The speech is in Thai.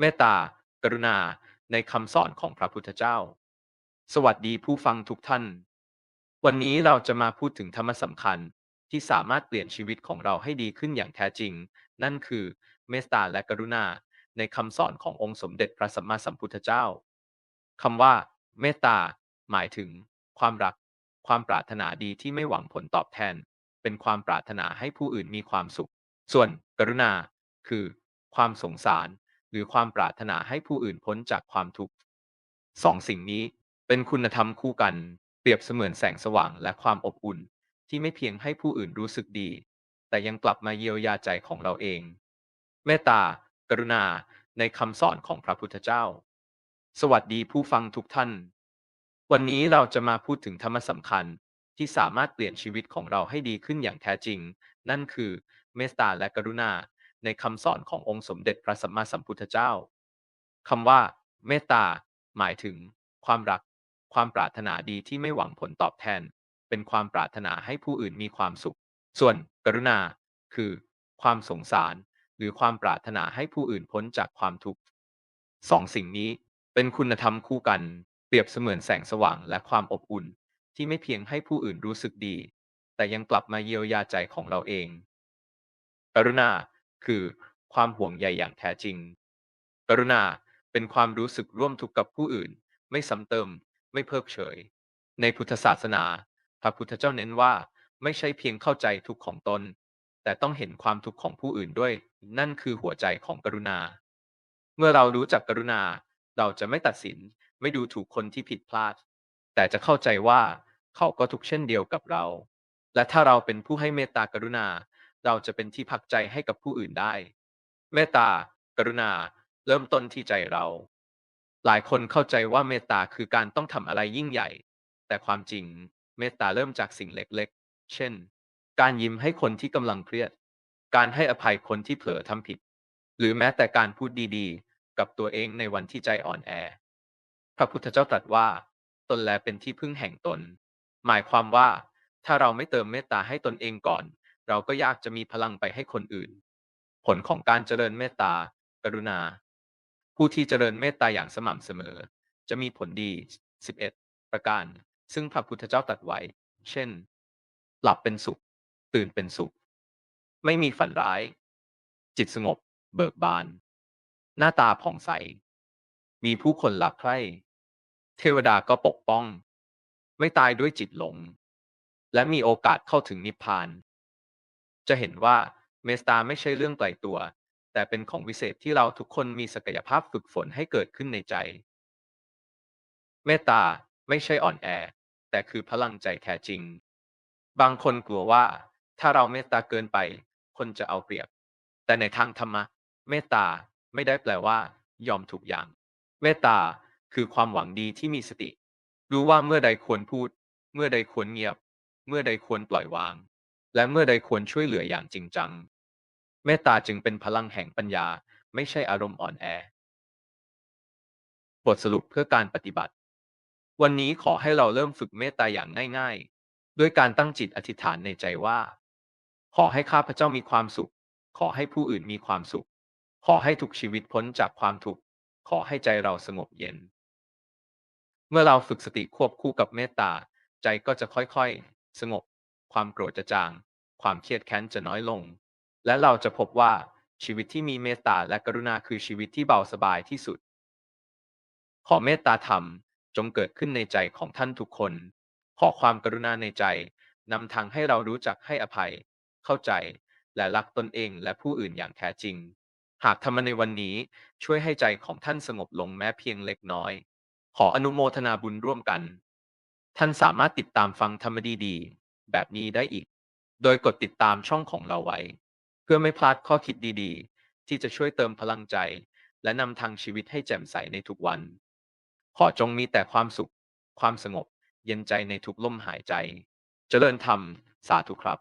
เมตตา กรุณา ในคำสอนของพระพุทธเจ้า สวัสดีผู้ฟังทุกท่าน วันนี้เราจะมาพูดถึงธรรมสำคัญที่สามารถเปลี่ยนชีวิตของเราให้ดีขึ้นอย่างแท้จริง นั่นคือเมตตาและกรุณา ในคำสอนขององค์สมเด็จพระสัมมาสัมพุทธเจ้าคำว่า เมตตา หมายถึง ความรัก ความปรารถนาดีที่ไม่หวังผลตอบแทน เป็นความปรารถนาให้ผู้อื่นมีความสุข ส่วนกรุณา คือ ความสงสาร รือความปรารถนาให้ผู้อื่นพ้นจากความทุกข์สองสิ่งนี้เป็นคุณธรรมคู่กัน เปรียบเสมือนแสงสว่างและความอบอุ่น ที่ไม่เพียงให้ผู้อื่นรู้สึกดี แต่ยังกลับมาเยียวยาใจของเราเอง เมตตา กรุณา ในคำสอนของพระพุทธเจ้า สวัสดีผู้ฟังทุกท่าน วันนี้เราจะมาพูดถึงธรรมสำคัญที่สามารถเปลี่ยนชีวิตของเราให้ดีขึ้นอย่างแท้จริง นั่นคือ เมตตาและกรุณา ในคำสอนขององค์สมเด็จพระสัมมาสัมพุทธเจ้าคำว่า เมตตา หมายถึง ความรัก ความปรารถนาดีที่ไม่หวังผลตอบแทน เป็นความปรารถนาให้ผู้อื่นมีความสุข ส่วนกรุณา คือ ความสงสาร หรือความปรารถนาให้ผู้อื่นพ้นจากความทุกข์สองสิ่งนี้เป็นคุณธรรมคู่กัน เปรียบเสมือนแสงสว่างและความอบอุ่น ที่ไม่เพียงให้ผู้อื่นรู้สึกดี แต่ยังกลับมาเยียวยาใจของเราเอง กรุณา คือความห่วงใยอย่างแท้จริง กรุณาเป็นความรู้สึกร่วมทุกข์กับผู้อื่น ไม่ซ้ำเติม ไม่เพิกเฉย ในพุทธศาสนา พระพุทธเจ้าเน้นว่าไม่ใช่เพียงเข้าใจทุกข์ของตน แต่ต้องเห็นความทุกข์ของผู้อื่นด้วย นั่นคือหัวใจของกรุณา เมื่อเรารู้จักกรุณา เราจะไม่ตัดสิน ไม่ดูถูกคนที่ผิดพลาด แต่จะเข้าใจว่าเขาก็ทุกข์เช่นเดียวกับเรา และถ้าเราเป็นผู้ให้เมตตากรุณา เราจะเป็นที่พักใจให้กับผู้อื่นได้ เมตตา กรุณา เริ่มต้นที่ใจเรา หลายคนเข้าใจว่าเมตตาคือการต้องทำอะไรยิ่งใหญ่ แต่ความจริง เมตตาเริ่มจากสิ่งเล็กๆ เช่น การยิ้มให้คนที่กำลังเครียด การให้อภัยคนที่เผลอทำผิด หรือแม้แต่การพูดดีๆ กับตัวเองในวันที่ใจอ่อนแอ พระพุทธเจ้าตรัสว่า ตนแลเป็นที่พึ่งแห่งตน หมายความว่าถ้าเราไม่เติมเมตตาให้ตนเองก่อน เราก็ยากจะมีพลังไปให้คนอื่น ผลของการเจริญเมตตา กรุณา ผู้ที่เจริญเมตตาอย่างสม่ำเสมอ จะมีผลดี 11 ประการ ซึ่งพระพุทธเจ้าตรัสไว้ เช่น หลับเป็นสุข ตื่นเป็นสุข ไม่มีฝันร้าย จิตสงบ เบิกบาน หน้าตาผ่องใส มีผู้คนรักใคร่เทวดาก็ปกป้อง ไม่ตายด้วยจิตหลง และมีโอกาสเข้าถึงนิพพาน จะเห็นว่าเมตตาไม่ใช่เรื่องไกลตัว แต่เป็นของวิเศษที่เราทุกคนมีศักยภาพฝึกฝนให้เกิดขึ้นในใจ เมตตาไม่ใช่อ่อนแอ แต่คือพลังใจแท้จริง บางคนกลัวว่า ถ้าเราเมตตาเกินไป คนจะเอาเปรียบ แต่ในทางธรรมะ เมตตาไม่ได้แปลว่า ยอมทุกอย่าง เมตตาคือความหวังดีที่มีสติ รู้ว่าเมื่อใดควรพูด เมื่อใดควรเงียบ เมื่อใดควรปล่อยวาง และเมื่อใดควรช่วยเหลืออย่างจริงจัง เมตตาจึงเป็นพลังแห่งปัญญา ไม่ใช่อารมณ์อ่อนแอ บทสรุปเพื่อการปฏิบัติ วันนี้ขอให้เราเริ่มฝึกเมตตาอย่างง่ายๆ ด้วยการตั้งจิตอธิษฐานในใจว่า ขอให้ข้าพเจ้ามีความสุข ขอให้ผู้อื่นมีความสุข ขอให้ทุกชีวิตพ้นจากความทุกข์ ขอให้ใจเราสงบเย็น เมื่อเราฝึกสติควบคู่กับเมตตา ใจก็จะค่อยๆ สงบ ความโกรธจะจาง ความเครียดแค้นจะน้อยลง และเราจะพบว่าชีวิตที่มีเมตตาและกรุณาคือชีวิตที่เบาสบายที่สุด ขอเมตตาธรรมจงเกิดขึ้นในใจของท่านทุกคน ขอความกรุณาในใจนำทางให้เรารู้จักให้อภัย เข้าใจ และรักตนเองและผู้อื่นอย่างแท้จริง หากธรรมในวันนี้ช่วยให้ใจของท่านสงบลงแม้เพียงเล็กน้อย ขออนุโมทนาบุญร่วมกัน ท่านสามารถติดตามฟังธรรมดีๆ แบบนี้ได้อีก โดยกดติดตามช่องของเราไว้ เพื่อไม่พลาดข้อคิดดีๆ ที่จะช่วยเติมพลังใจ และนำทางชีวิตให้แจ่มใสในทุกวัน ขอจงมีแต่ความสุข ความสงบ เย็นใจในทุกลมหายใจเจริญธรรม สาธุครับ